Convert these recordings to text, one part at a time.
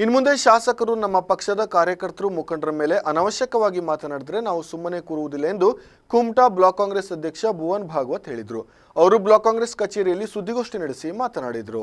ಇನ್ನು ಮುಂದೆ ಶಾಸಕರು ನಮ್ಮ ಪಕ್ಷದ ಕಾರ್ಯಕರ್ತರು ಮುಖಂಡರ ಮೇಲೆ ಅನವಶ್ಯಕವಾಗಿ ಮಾತನಾಡಿದ್ರೆ ನಾವು ಸುಮ್ಮನೆ ಕೂರುವುದಿಲ್ಲ ಎಂದು ಕುಮಟಾ ಬ್ಲಾಕ್ ಕಾಂಗ್ರೆಸ್ ಅಧ್ಯಕ್ಷ ಭುವನ್ ಭಾಗವತ್ ಹೇಳಿದರು. ಅವರು ಬ್ಲಾಕ್ ಕಾಂಗ್ರೆಸ್ ಕಚೇರಿಯಲ್ಲಿ ಸುದ್ದಿಗೋಷ್ಠಿ ನಡೆಸಿ ಮಾತನಾಡಿದರು.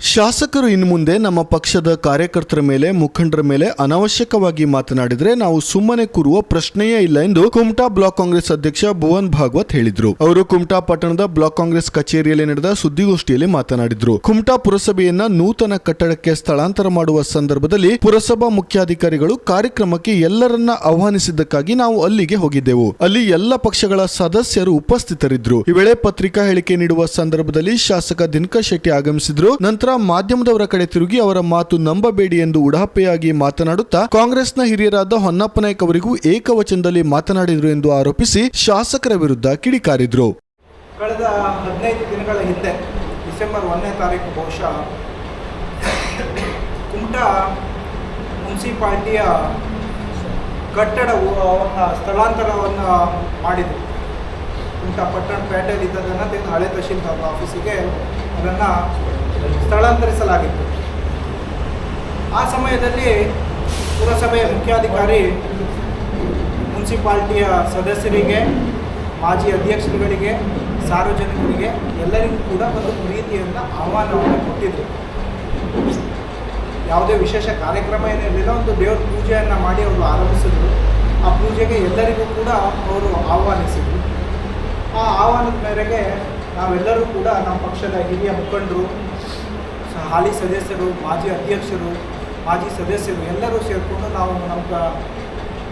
ಶಾಸಕರು ಇನ್ನು ಮುಂದೆ ನಮ್ಮ ಪಕ್ಷದ ಕಾರ್ಯಕರ್ತರ ಮೇಲೆ, ಮುಖಂಡರ ಮೇಲೆ ಅನವಶ್ಯಕವಾಗಿ ಮಾತನಾಡಿದರೆ ನಾವು ಸುಮ್ಮನೆ ಕೂರುವ ಪ್ರಶ್ನೆಯೇ ಇಲ್ಲ ಎಂದು ಕುಮಟಾ ಬ್ಲಾಕ್ ಕಾಂಗ್ರೆಸ್ ಅಧ್ಯಕ್ಷ ಭುವನ್ ಭಾಗವತ್ ಹೇಳಿದ್ರು. ಅವರು ಕುಮಟಾ ಪಟ್ಟಣದ ಬ್ಲಾಕ್ ಕಾಂಗ್ರೆಸ್ ಕಚೇರಿಯಲ್ಲಿ ನಡೆದ ಸುದ್ದಿಗೋಷ್ಠಿಯಲ್ಲಿ ಮಾತನಾಡಿದರು. ಕುಮಟಾ ಪುರಸಭೆಯನ್ನ ನೂತನ ಕಟ್ಟಡಕ್ಕೆ ಸ್ಥಳಾಂತರ ಮಾಡುವ ಸಂದರ್ಭದಲ್ಲಿ ಪುರಸಭಾ ಮುಖ್ಯಾಧಿಕಾರಿಗಳು ಕಾರ್ಯಕ್ರಮಕ್ಕೆ ಎಲ್ಲರನ್ನ ಆಹ್ವಾನಿಸಿದ್ದಕ್ಕಾಗಿ ನಾವು ಅಲ್ಲಿಗೆ ಹೋಗಿದ್ದೆವು. ಅಲ್ಲಿ ಎಲ್ಲ ಪಕ್ಷಗಳ ಸದಸ್ಯರು ಉಪಸ್ಥಿತರಿದ್ದರು ಈ ವೇಳೆ ಪತ್ರಿಕಾ ಹೇಳಿಕೆ ನೀಡುವ ಸಂದರ್ಭದಲ್ಲಿ ಶಾಸಕ ದಿನಕರ್ ಶೆಟ್ಟಿ ಆಗಮಿಸಿದ್ರು. ನಂತರ ಮಾಧ್ಯಮದವರ ಕಡೆ ತಿರುಗಿ ಅವರ ಮಾತು ನಂಬಬೇಡಿ ಎಂದು ಉಡಾಪೆಯಾಗಿ ಮಾತನಾಡುತ್ತಾ ಕಾಂಗ್ರೆಸ್ನ ಹಿರಿಯರಾದ ಹೊನ್ನಪ್ಪ ನಾಯ್ಕ ಅವರಿಗೂ ಏಕವಚನದಲ್ಲಿ ಮಾತನಾಡಿದರು ಎಂದು ಆರೋಪಿಸಿ ಶಾಸಕರ ವಿರುದ್ಧ ಕಿಡಿಕಾರಿದ್ರು. ಕಳೆದ ಹದಿನೈದು ದಿನಗಳ ಹಿಂದೆ, ಡಿಸೆಂಬರ್ ಒಂದನೇ ತಾರೀಕು ಬಹುಶಃ, ಕುಮಟಾ ಮುನ್ಸಿಪಾಲ್ಟಿಯ ಕಟ್ಟಡವು ಸ್ಥಳಾಂತರವನ್ನು ಮಾಡಿದರು. ಕುಮಟಾ ಪಟ್ಟಣ ಪೇಟೆಯಲ್ಲಿ ಇದ್ದದನ್ನು ಹಳೆ ತಹಶೀಲ್ದಾರ್ ಆಫೀಸಿಗೆ ಅದನ್ನು ಸ್ಥಳಾಂತರಿಸಲಾಗಿತ್ತು. ಆ ಸಮಯದಲ್ಲಿ ಪುರಸಭೆಯ ಮುಖ್ಯಾಧಿಕಾರಿ ಮುನ್ಸಿಪಾಲ್ಟಿಯ ಸದಸ್ಯರಿಗೆ, ಮಾಜಿ ಅಧ್ಯಕ್ಷರುಗಳಿಗೆ, ಸಾರ್ವಜನಿಕರಿಗೆ ಎಲ್ಲರಿಗೂ ಕೂಡ ಒಂದು ಪ್ರೀತಿಯನ್ನು ಆಹ್ವಾನವನ್ನು ಕೊಟ್ಟಿದ್ದರು ಯಾವುದೇ ವಿಶೇಷ ಕಾರ್ಯಕ್ರಮ ಏನಿರಲಿಲ್ಲ, ಒಂದು ದೇವ್ರ ಪೂಜೆಯನ್ನು ಮಾಡಿ ಅವರು ಆರಂಭಿಸಿದ್ರು. ಆ ಪೂಜೆಗೆ ಎಲ್ಲರಿಗೂ ಕೂಡ ಅವರು ಆಹ್ವಾನಿಸಿದರು. ಆ ಆಹ್ವಾನದ ಮೇರೆಗೆ ನಾವೆಲ್ಲರೂ ಕೂಡ ನಮ್ಮ ಪಕ್ಷದ ಹಿರಿಯ ಮುಖಂಡರು ಹಾಲಿ ಸದಸ್ಯರು, ಮಾಜಿ ಅಧ್ಯಕ್ಷರು, ಮಾಜಿ ಸದಸ್ಯರು ಎಲ್ಲರೂ ಸೇರಿಕೊಂಡು ನಾವು ನಮ್ಮ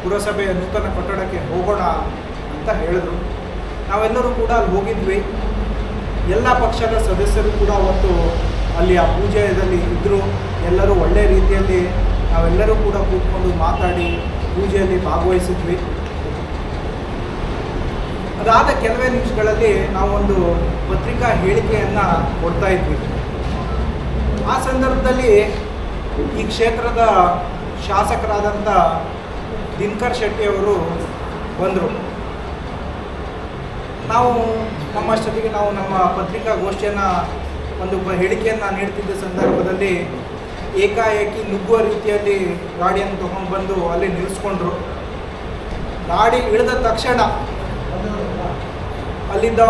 ಪುರಸಭೆಯ ನೂತನ ಕಟ್ಟಡಕ್ಕೆ ಹೋಗೋಣ ಅಂತ ಹೇಳಿದ್ರು. ನಾವೆಲ್ಲರೂ ಕೂಡ ಅಲ್ಲಿ ಹೋಗಿದ್ವಿ. ಎಲ್ಲ ಪಕ್ಷದ ಸದಸ್ಯರು ಕೂಡ ಅವತ್ತು ಅಲ್ಲಿ ಆ ಪೂಜೆಯಲ್ಲಿ ಇದ್ದರು ಎಲ್ಲರೂ ಒಳ್ಳೆಯ ರೀತಿಯಲ್ಲಿ ನಾವೆಲ್ಲರೂ ಕೂಡ ಕೂತ್ಕೊಂಡು ಮಾತಾಡಿ ಪೂಜೆಯಲ್ಲಿ ಭಾಗವಹಿಸಿದ್ವಿ. ಅದಾದ ಕೆಲವೇ ನಿಮಿಷಗಳಲ್ಲಿ ನಾವೊಂದು ಪತ್ರಿಕಾ ಹೇಳಿಕೆಯನ್ನು ಕೊಡ್ತಾ ಇದ್ವಿ. ಆ ಸಂದರ್ಭದಲ್ಲಿ ಈ ಕ್ಷೇತ್ರದ ಶಾಸಕರಾದಂಥ ದಿನಕರ್ ಶೆಟ್ಟಿ ಅವರು ಬಂದರು. ನಾವು ನಮ್ಮಷ್ಟೊತ್ತಿಗೆ ನಾವು ನಮ್ಮ ಪತ್ರಿಕಾಗೋಷ್ಠಿಯನ್ನು ಒಂದು ಹೇಳಿಕೆಯನ್ನು ನೀಡ್ತಿದ್ದ ಸಂದರ್ಭದಲ್ಲಿ ಏಕಾಏಕಿ ನುಗ್ಗುವ ರೀತಿಯಲ್ಲಿ ಗಾಡಿಯನ್ನು ತೊಗೊಂಡು ಬಂದು ಅಲ್ಲಿ ನಿಲ್ಲಿಸ್ಕೊಂಡ್ರು. ಗಾಡಿ ಇಳಿದ ತಕ್ಷಣ ಅಲ್ಲಿದ್ದ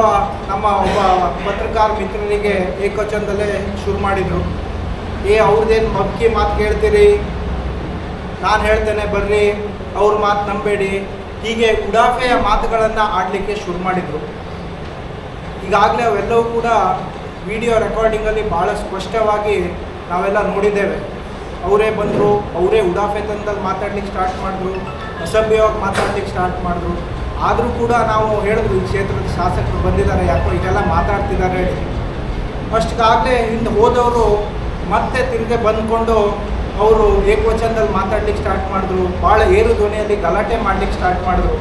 ನಮ್ಮ ಒಬ್ಬ ಪತ್ರಕಾರ ಮಿತ್ರನಿಗೆ ಏಕವಚನದಲ್ಲೇ ಶುರು ಮಾಡಿದರು. ಏ ಅವ್ರದ್ದೇನು ಮಕ್ಕಿ ಮಾತು ಕೇಳ್ತೀರಿ? ನಾನು ಹೇಳ್ತೇನೆ, ಬರ್ರಿ. ಅವ್ರ ಮಾತು ನಂಬೇಡಿ. ಹೀಗೆ ಉಡಾಫೆಯ ಮಾತುಗಳನ್ನು ಆಡಲಿಕ್ಕೆ ಶುರು ಮಾಡಿದರು. ಈಗಾಗಲೇ ಅವೆಲ್ಲವೂ ಕೂಡ ವಿಡಿಯೋ ರೆಕಾರ್ಡಿಂಗಲ್ಲಿ ಭಾಳ ಸ್ಪಷ್ಟವಾಗಿ ನಾವೆಲ್ಲ ನೋಡಿದ್ದೇವೆ. ಅವರೇ ಬಂದರು, ಅವರೇ ಉಡಾಫೆ ತಂದಲ್ಲಿ ಮಾತಾಡ್ಲಿಕ್ಕೆ ಸ್ಟಾರ್ಟ್ ಮಾಡಿದ್ರು. ಅಸಭ್ಯವಾಗಿ ಮಾತಾಡ್ಲಿಕ್ಕೆ ಸ್ಟಾರ್ಟ್ ಮಾಡಿದ್ರು. ಆದರೂ ಕೂಡ ನಾವು ಹೇಳಿದ್ರು ಈ ಕ್ಷೇತ್ರದ ಶಾಸಕರು ಬಂದಿದ್ದಾರೆ, ಯಾಕೋ ಇದೆಲ್ಲ ಮಾತಾಡ್ತಿದ್ದಾರೆ ಹೇಳಿ. ಅಷ್ಟಕ್ಕಾಗಲೇ ಹಿಂದೆ ಹೋದವರು ಮತ್ತೆ ತಿರುಗಿ ಬಂದ್ಕೊಂಡು ಅವರು ಏಕವಚನದಲ್ಲಿ ಮಾತಾಡ್ಲಿಕ್ಕೆ ಸ್ಟಾರ್ಟ್ ಮಾಡಿದ್ರು. ಭಾಳ ಏರು ಧ್ವನಿಯಲ್ಲಿ ಗಲಾಟೆ ಮಾಡ್ಲಿಕ್ಕೆ ಸ್ಟಾರ್ಟ್ ಮಾಡಿದ್ರು.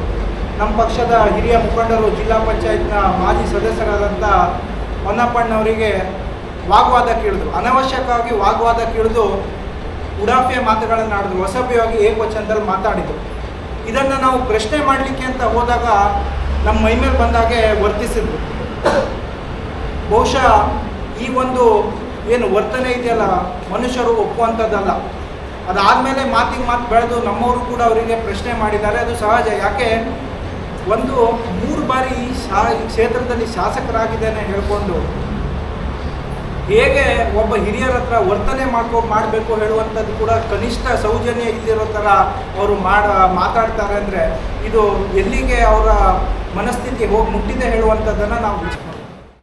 ನಮ್ಮ ಪಕ್ಷದ ಹಿರಿಯ ಮುಖಂಡರು ಜಿಲ್ಲಾ ಪಂಚಾಯತ್ನ ಮಾಜಿ ಸದಸ್ಯರಾದಂಥ ಹೊನ್ನಪ್ಪಣ್ಣವರಿಗೆ ವಾಗ್ವಾದ ಕೇಳಿದ್ರು. ಅನವಶ್ಯಕವಾಗಿ ವಾಗ್ವಾದ ಕೇಳಿದು ಉಡಾಫಿಯ ಮಾತುಗಳನ್ನು ಆಡಿದ್ರು ಅಸಭ್ಯವಾಗಿ ಏಕವಚನದಲ್ಲಿ ಮಾತಾಡಿದರು. ಇದನ್ನು ನಾವು ಪ್ರಶ್ನೆ ಮಾಡಲಿಕ್ಕೆ ಅಂತ ಹೋದಾಗ ನಮ್ಮ ಮೈ ಮೇಲೆ ಬಂದಾಗೆ ವರ್ತಿಸಿದ್ರು ಬಹುಶಃ ಈ ಒಂದು ಏನು ವರ್ತನೆ ಇದೆಯಲ್ಲ, ಮನುಷ್ಯರು ಒಪ್ಪುವಂಥದ್ದಲ್ಲ. ಅದಾದಮೇಲೆ ಮಾತಿಗೆ ಮಾತು ಬೆಳೆದು ನಮ್ಮವರು ಕೂಡ ಅವರಿಗೆ ಪ್ರಶ್ನೆ ಮಾಡಿದ್ದಾರೆ. ಅದು ಸಹಜ. ಯಾಕೆ? ಒಂದು ಮೂರು ಬಾರಿ ಶಾ ಕ್ಷೇತ್ರದಲ್ಲಿ ಶಾಸಕರಾಗಿದ್ದೇನೆ ಹೇಳ್ಕೊಂಡು ಹೇಗೆ ಒಬ್ಬ ಹಿರಿಯರ ಹತ್ರ ವರ್ತನೆ ಮಾಡ್ಕೊ ಮಾಡಬೇಕು ಹೇಳುವಂಥದ್ದು ಕೂಡ ಕನಿಷ್ಠ ಸೌಜನ್ಯ ಇಲ್ಲಿರೋ ಥರ ಅವರು ಮಾಡ ಮಾತಾಡ್ತಾರೆ ಅಂದರೆ ಇದು ಎಲ್ಲಿಗೆ ಅವರ ಮನಸ್ಥಿತಿ ಹೋಗಿ ಮುಟ್ಟಿದೆ ಹೇಳುವಂಥದ್ದನ್ನು ನಾವು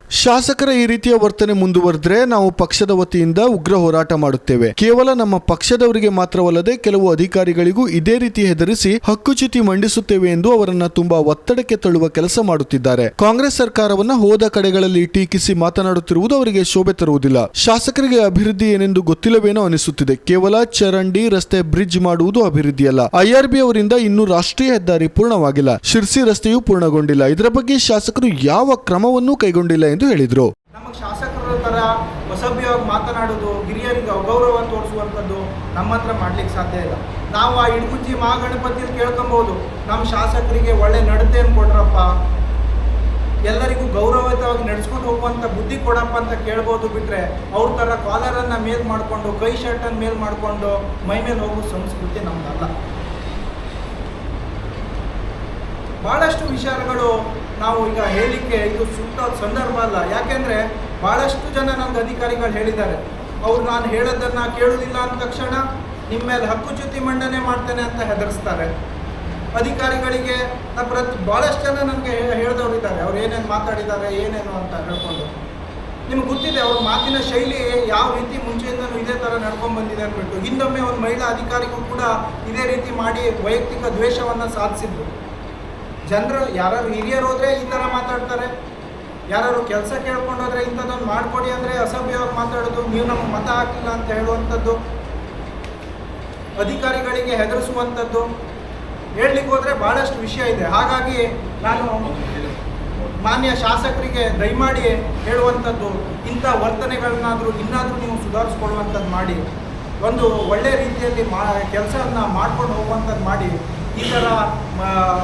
ಶಾಸಕರ ಈ ರೀತಿಯ ವರ್ತನೆ ಮುಂದುವರೆದ್ರೆ ನಾವು ಪಕ್ಷದ ವತಿಯಿಂದ ಉಗ್ರ ಹೋರಾಟ ಮಾಡುತ್ತೇವೆ. ಕೇವಲ ನಮ್ಮ ಪಕ್ಷದವರಿಗೆ ಮಾತ್ರವಲ್ಲದೆ ಕೆಲವು ಅಧಿಕಾರಿಗಳಿಗೂ ಇದೇ ರೀತಿ ಹೆದರಿಸಿ ಹಕ್ಕುಚ್ಯುತಿ ಮಂಡಿಸುತ್ತೇವೆ ಎಂದು ಅವರನ್ನ ತುಂಬಾ ಒತ್ತಡಕ್ಕೆ ತಳ್ಳುವ ಕೆಲಸ ಮಾಡುತ್ತಿದ್ದಾರೆ. ಕಾಂಗ್ರೆಸ್ ಸರ್ಕಾರವನ್ನ ಹೋದ ಕಡೆಗಳಲ್ಲಿ ಟೀಕಿಸಿ ಮಾತನಾಡುತ್ತಿರುವುದು ಅವರಿಗೆ ಶೋಭೆ ತರುವುದಿಲ್ಲ. ಶಾಸಕರಿಗೆ ಅಭಿವೃದ್ಧಿ ಏನೆಂದು ಗೊತ್ತಿಲ್ಲವೇನೋ ಅನಿಸುತ್ತಿದೆ. ಕೇವಲ ಚರಂಡಿ ರಸ್ತೆ ಬ್ರಿಡ್ಜ್ ಮಾಡುವುದು ಅಭಿವೃದ್ಧಿಯಲ್ಲ. ಐಆರ್ಬಿ ಅವರಿಂದ ಇನ್ನೂ ರಾಷ್ಟ್ರೀಯ ಹೆದ್ದಾರಿ ಪೂರ್ಣವಾಗಿಲ್ಲ. ಶಿರ್ಸಿ ರಸ್ತೆಯೂ ಪೂರ್ಣಗೊಂಡಿಲ್ಲ. ಇದರ ಬಗ್ಗೆ ಶಾಸಕರು ಯಾವ ಕ್ರಮವನ್ನೂ ಕೈಗೊಂಡಿಲ್ಲ ಎಂದು ಹೇಳಿದರು. ಶಾಸಕರ ಥರ ಅಸಭ್ಯವಾಗಿ ಮಾತನಾಡೋದು, ಹಿರಿಯರಿಗೆ ಅಗೌರವ ತೋರಿಸುವಂಥದ್ದು ನಮ್ಮ ಹತ್ರ ಮಾಡ್ಲಿಕ್ಕೆ ಸಾಧ್ಯ ಇಲ್ಲ. ನಾವು ಆ ಇಡಗುಂಜಿ ಮಹಾಗಣಪತಿಯಲ್ಲಿ ಕೇಳ್ಕೊಬಹುದು ನಮ್ಮ ಶಾಸಕರಿಗೆ ಒಳ್ಳೆ ನಡತೆಯನ್ನು ಕೊಡ್ರಪ್ಪ ಎಲ್ಲರಿಗೂ ಗೌರವಯುತವಾಗಿ ನಡೆಸ್ಕೊಂಡು ಹೋಗುವಂತ ಬುದ್ಧಿ ಕೊಡಪ್ಪ ಅಂತ ಕೇಳ್ಬೋದು ಬಿಟ್ರೆ ಅವ್ರ ಥರ ಅನ್ನ ಮೇಲ್ ಮಾಡಿಕೊಂಡು, ಕೈ ಶರ್ಟನ್ನು ಮೇಲ್ ಮಾಡಿಕೊಂಡು ಮೈ ಮೇಲೆ ಹೋಗೋ ಸಂಸ್ಕೃತಿ ನಮ್ದಲ್ಲ. ಭಾಳಷ್ಟು ವಿಚಾರಗಳು ನಾವು ಈಗ ಹೇಳಿಕೆ ಇದು ಸೂಕ್ತ ಸಂದರ್ಭ ಅಲ್ಲ. ಯಾಕೆಂದರೆ ಭಾಳಷ್ಟು ಜನ ನನಗೆ ಅಧಿಕಾರಿಗಳು ಹೇಳಿದ್ದಾರೆ. ಅವ್ರು ನಾನು ಹೇಳೋದನ್ನು ಕೇಳೋದಿಲ್ಲ ಅಂದ ತಕ್ಷಣ ನಿಮ್ಮ ಮೇಲೆ ಹಕ್ಕುಚ್ಯುತಿ ಮಂಡನೆ ಮಾಡ್ತೇನೆ ಅಂತ ಹೆದರಿಸ್ತಾರೆ. ಅಧಿಕಾರಿಗಳಿಗೆ ಪ್ರತಿ ಭಾಳಷ್ಟು ಜನ ನನಗೆ ಹೇಳಿದವರು ಇದ್ದಾರೆ ಅವ್ರು ಏನೇನು ಮಾತಾಡಿದ್ದಾರೆ, ಏನೇನು ಅಂತ ಹೇಳ್ಕೊಂಡು. ನಿಮ್ಗೆ ಗೊತ್ತಿದೆ, ಅವ್ರ ಮಾತಿನ ಶೈಲಿ ಯಾವ ರೀತಿ ಮುಂಚೆಯಿಂದನೂ ಇದೇ ಥರ ನಡ್ಕೊಂಡು ಬಂದಿದೆ ಅಂದ್ಬಿಟ್ಟು. ಹಿಂದೊಮ್ಮೆ ಒಂದು ಮಹಿಳಾ ಅಧಿಕಾರಿಗೂ ಕೂಡ ಇದೇ ರೀತಿ ಮಾಡಿ ವೈಯಕ್ತಿಕ ದ್ವೇಷವನ್ನು ಸಾಧಿಸಿದ್ರು. ಜನರು ಯಾರು ಹಿರಿಯರು ಹೋದ್ರೆ ಈ ಥರ ಮಾತಾಡ್ತಾರೆ. ಯಾರು ಕೆಲಸ ಕೇಳ್ಕೊಂಡೋದ್ರೆ ಇಂಥದ್ದೊಂದು ಮಾಡಿಕೊಡಿ ಅಂದರೆ ಅಸಭ್ಯವಾಗಿ ಮಾತಾಡೋದು, ನೀವು ನಮ್ಗೆ ಮತ ಹಾಕಿಲ್ಲ ಅಂತ ಹೇಳುವಂಥದ್ದು, ಅಧಿಕಾರಿಗಳಿಗೆ ಹೆದರಿಸುವಂಥದ್ದು. ಹೇಳಲಿಕ್ಕೆ ಹೋದರೆ ಭಾಳಷ್ಟು ವಿಷಯ ಇದೆ. ಹಾಗಾಗಿ ನಾನು ಮಾನ್ಯ ಶಾಸಕರಿಗೆ ದಯಮಾಡಿ ಹೇಳುವಂಥದ್ದು, ಇಂಥ ವರ್ತನೆಗಳನ್ನಾದರೂ ಇನ್ನಾದರೂ ನೀವು ಸುಧಾರಿಸ್ಕೊಳ್ಳುವಂಥದ್ದು ಮಾಡಿ. ಒಂದು ಒಳ್ಳೆ ರೀತಿಯಲ್ಲಿ ಮಾ, ಕೆಲಸವನ್ನು ಮಾಡ್ಕೊಂಡು ಹೋಗುವಂಥದ್ದು ಮಾಡಿ. ಈ ಥರ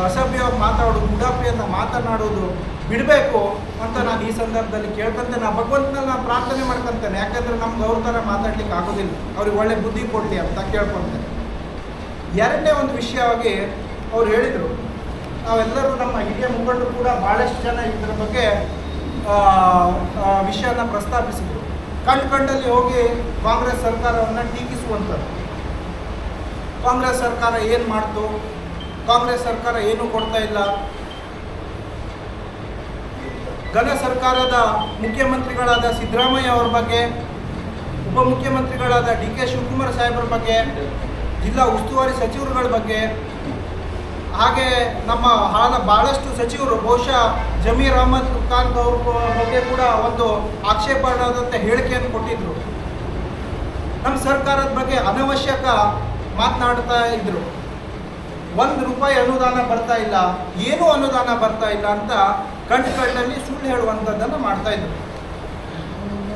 ಅಸಭ್ಯವಾಗಿ ಮಾತಾಡೋದು, ಉಡಾಪಿಯನ್ನು ಮಾತನಾಡೋದು ಬಿಡಬೇಕು ಅಂತ ನಾನು ಈ ಸಂದರ್ಭದಲ್ಲಿ ಕೇಳ್ಕೊಂತೆ ನಾನು ಭಗವಂತನಲ್ಲಿ ನಾನು ಪ್ರಾರ್ಥನೆ ಮಾಡ್ಕೊಂತೇನೆ. ಯಾಕಂದರೆ ನಮ್ಗೆ ಅವ್ರ ಥರ ಮಾತಾಡ್ಲಿಕ್ಕೆ ಆಗೋದಿಲ್ಲ. ಅವ್ರಿಗೆ ಒಳ್ಳೆ ಬುದ್ಧಿ ಕೊಡಲಿ ಅಂತ ಕೇಳ್ಕೊತೇನೆ ಎರಡನೇ ಒಂದು ವಿಷಯವಾಗಿ ಅವ್ರು ಹೇಳಿದರು, ನಾವೆಲ್ಲರೂ ನಮ್ಮ ಹಿರಿಯ ಮುಖಂಡರು ಕೂಡ ಭಾಳಷ್ಟು ಜನ ಇದರ ಬಗ್ಗೆ ವಿಷಯನ ಪ್ರಸ್ತಾಪಿಸಿದರು. ಕಂಡು ಕಂಡಲ್ಲಿ ಹೋಗಿ ಕಾಂಗ್ರೆಸ್ ಸರ್ಕಾರವನ್ನು ಟೀಕಿಸುವಂಥದ್ದು. ಕಾಂಗ್ರೆಸ್ ಸರ್ಕಾರ ಏನು ಮಾಡ್ತು? ಕಾಂಗ್ರೆಸ್ ಸರ್ಕಾರ ಏನೂ ಕೊಡ್ತಾ ಇಲ್ಲ? ಘನ ಸರ್ಕಾರದ ಮುಖ್ಯಮಂತ್ರಿಗಳಾದ ಸಿದ್ದರಾಮಯ್ಯ ಅವ್ರ ಬಗ್ಗೆ ಉಪಮುಖ್ಯಮಂತ್ರಿಗಳಾದ ಡಿ ಕೆ ಶಿವಕುಮಾರ್ ಸಾಹೇಬ್ರ ಬಗ್ಗೆ, ಜಿಲ್ಲಾ ಉಸ್ತುವಾರಿ ಸಚಿವರುಗಳ ಬಗ್ಗೆ, ಹಾಗೆ ನಮ್ಮ ಹಾಲ ಭಾಳಷ್ಟು ಸಚಿವರು, ಬಹುಶಃ ಜಮೀರ್ ಅಹಮದ್ ಖಾನ್ ಅವ್ರ ಬಗ್ಗೆ ಕೂಡ ಒಂದು ಆಕ್ಷೇಪಣಾದಂಥ ಹೇಳಿಕೆಯನ್ನು ಕೊಟ್ಟಿದ್ರು. ನಮ್ಮ ಸರ್ಕಾರದ ಬಗ್ಗೆ ಅನವಶ್ಯಕ ಮಾತನಾಡ್ತಾ ಇದ್ರು. ಒಂದು ರೂಪಾಯಿ ಅನುದಾನ ಬರ್ತಾ ಇಲ್ಲ, ಏನೂ ಅನುದಾನ ಬರ್ತಾ ಇಲ್ಲ ಅಂತ ಕಣ್ಣು ಕಣ್ಣಲ್ಲಿ ಸುಳ್ಳು ಹೇಳುವಂಥದ್ದನ್ನು ಮಾಡ್ತಾ ಇದ್ರು.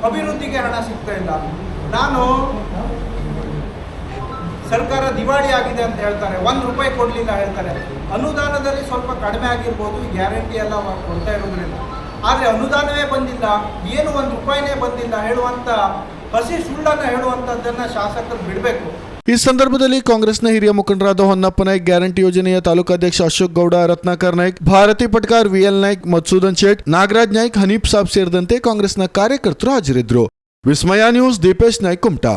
ಅಭಿವೃದ್ಧಿಗೆ ಹಣ ಸಿಗ್ತಾ ಇಲ್ಲ. ನಾನು ಸರ್ಕಾರ ದಿವಾಳಿ ಆಗಿದೆ ಅಂತ ಹೇಳ್ತಾರೆ, ಒಂದು ರೂಪಾಯಿ ಕೊಡಲಿಲ್ಲ ಹೇಳ್ತಾರೆ. ಅನುದಾನದಲ್ಲಿ ಸ್ವಲ್ಪ ಕಡಿಮೆ ಆಗಿರ್ಬೋದು, ಗ್ಯಾರಂಟಿ ಎಲ್ಲ ಕೊಡ್ತಾ ಇರೋದ್ರಿಂದ. ಆದರೆ ಅನುದಾನವೇ ಬಂದಿಲ್ಲ, ಏನು ಒಂದು ರೂಪಾಯಿನೇ ಬಂದಿಲ್ಲ ಹೇಳುವಂಥ ಹಸಿ ಸುಳ್ಳನ್ನು ಹೇಳುವಂಥದ್ದನ್ನು ಶಾಸಕರು ಬಿಡಬೇಕು. ಈ ಸಂದರ್ಭದಲ್ಲಿ ಕಾಂಗ್ರೆಸ್ನ ಹಿರಿಯ ಮುಖಂಡರಾದ ಹೊನ್ನಪ್ಪ ನಾಯ್ಕ್, ಗ್ಯಾರಂಟಿ ಯೋಜನೆಯ ತಾಲೂಕಾಧ್ಯಕ್ಷ ಅಶೋಕ್ ಗೌಡ, ರತ್ನಾಕರ್ ನಾಯ್ಕ್, ಭಾರತಿ ಪಟ್ಕಾರ್ ವಿಎಲ್ ನಾಯ್ಕ್ ಮಧುಸೂದನ್ ಶೇಟ್, ನಾಗರಾಜ್ ನಾಯ್ಕ್, ಹನೀಫ್ ಸಾಬ್ ಸೇರಿದಂತೆ ಕಾಂಗ್ರೆಸ್ನ ಕಾರ್ಯಕರ್ತರು ಹಾಜರಿದ್ದರು. ವಿಸ್ಮಯ ನ್ಯೂಸ್, ದೀಪೇಶ್ ನಾಯ್ಕ್ ಕುಮಟಾ